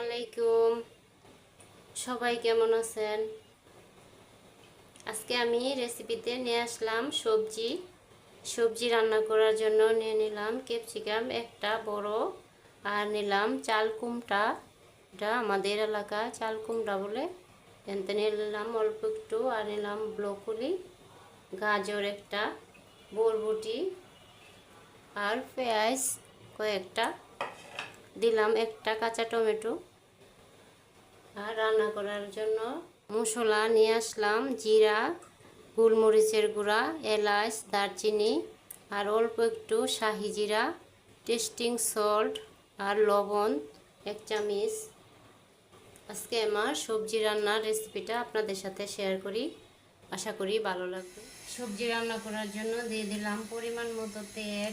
আলাইকুম। সবাই কেমন আছেন? আজকে আমি রেসিপিতে নিয়ে আসলাম সবজি। সবজি রান্না করার জন্য নিয়ে নিলাম ক্যাপসিকাম একটা বড়, আর নিলাম চাল কুমটা এটা আমাদের এলাকা চাল কুমটা বলে। এনতে নিলাম অল্প একটু, আর নিলাম ব্রকলি, গাজর একটা, বরবটি, আর পেঁয়াজ কয়েকটা। দিলাম একটা কাঁচা টমেটো। আর রান্না করার জন্য মশলা নিয়ে আসলাম, জিরা, গোলমরিচের গুঁড়া, এলাচ, দারচিনি আর অল্প একটু শাহি জিরা, টেস্টিং সল্ট আর লবণ, এক চামিচ। আজকে আমার সবজি রান্নার রেসিপিটা আপনাদের সাথে শেয়ার করি। আশা করি ভালো লাগবে। সবজি রান্না করার জন্য দিয়ে দিলাম পরিমাণ মতো তেল।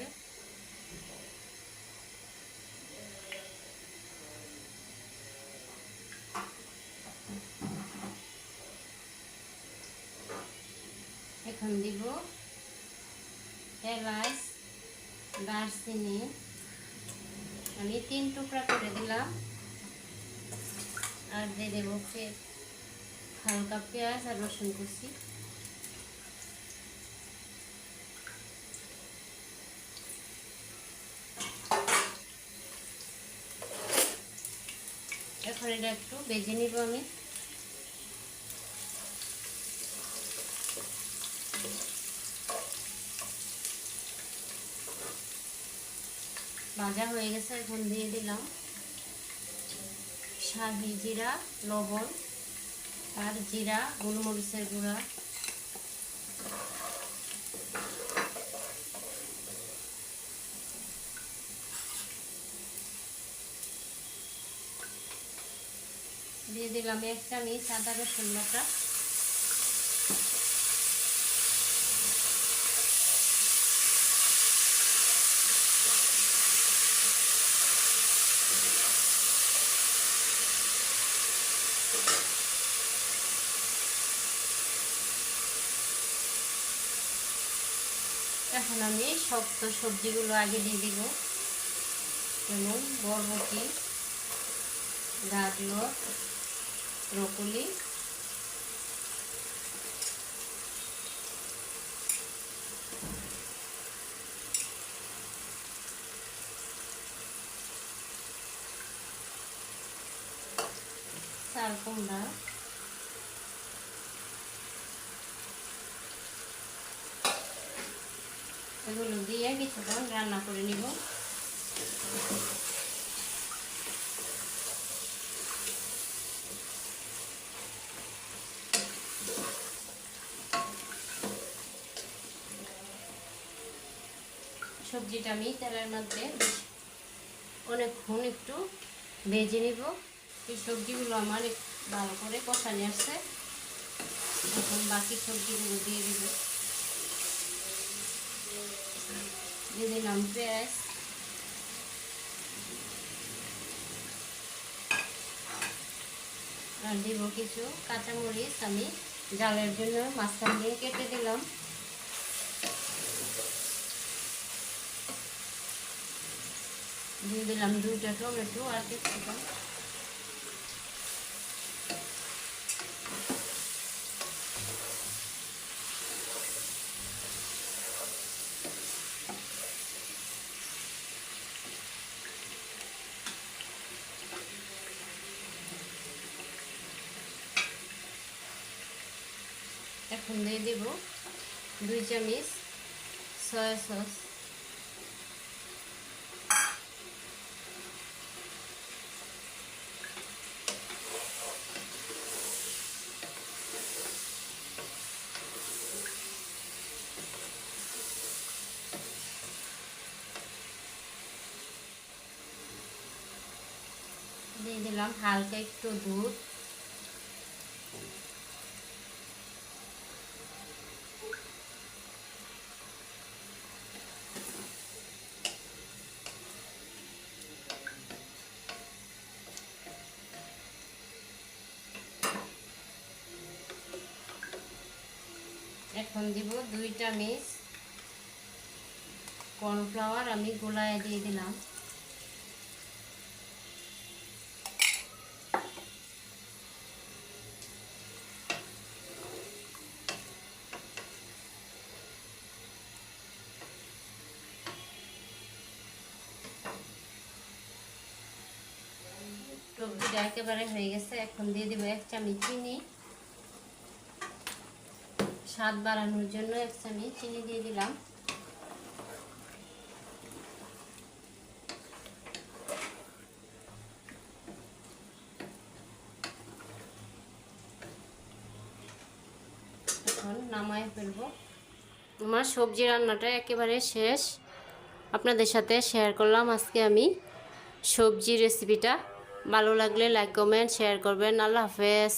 এখন দিব। এলাচ, দারচিনি। আমি তিন টুকরা করে দিলাম। আর দিয়ে দেবো হালকা পেঁয়াজ আর রসুন কুচি। এখন এটা একটু বেজে নিব আমি। ভাজা হয়ে গেছে, এখন দিয়ে দিলাম শাহি জিরা, লবণ আর জিরা, গোলমরিচের গুঁড়া। দিয়ে দিলাম এক চামচ আদা রসুন বাটা। এখন আমি শক্ত সবজিগুলো আগে দিয়ে দিব। যেমন বরবটি গাজর ব্রকলি। চাল কুমড়া। এগুলো দিয়ে কিছুক্ষণ রান্না করে নিব। সবজিটা আমি তেলের মধ্যে অনেকক্ষণ একটু ভেজে নিব। এই সবজিগুলো আমার ভালো করে কষানি আসছে। এখন বাকি সবজিগুলো দিয়ে দিব। দিয়ে দিলাম পেঁয়াজ আর দিব কিছু কাঁচামরিচ আমি জালের জন্য মাঝখান দিয়ে কেটে দিলাম। দিয়ে দিলাম দুইটা টমেটো আর ক্যাপসিকাম এখন দিয়ে দেব দুই চামচ সয়া সস দিয়ে দিলাম হালকা একটু দুধ। এখন দিব দুইটা মিস কর্নফ্লাওয়ার আমি গোলায় দিয়ে দিলাম। টক একেবারে হয়ে গেছে। এখন দিয়ে দিব এক চামচ চিনি। স্বাদ বাড়ানোর জন্য এক চামচ চিনি দিয়ে দিলাম। নামায় ফেলব। আমার সবজি রান্নাটা একেবারে শেষ। আপনাদের সাথে শেয়ার করলাম আজকে আমি সবজি রেসিপিটা ভালো লাগলে লাইক কমেন্ট শেয়ার করবেন। আল্লাহ হাফেজ।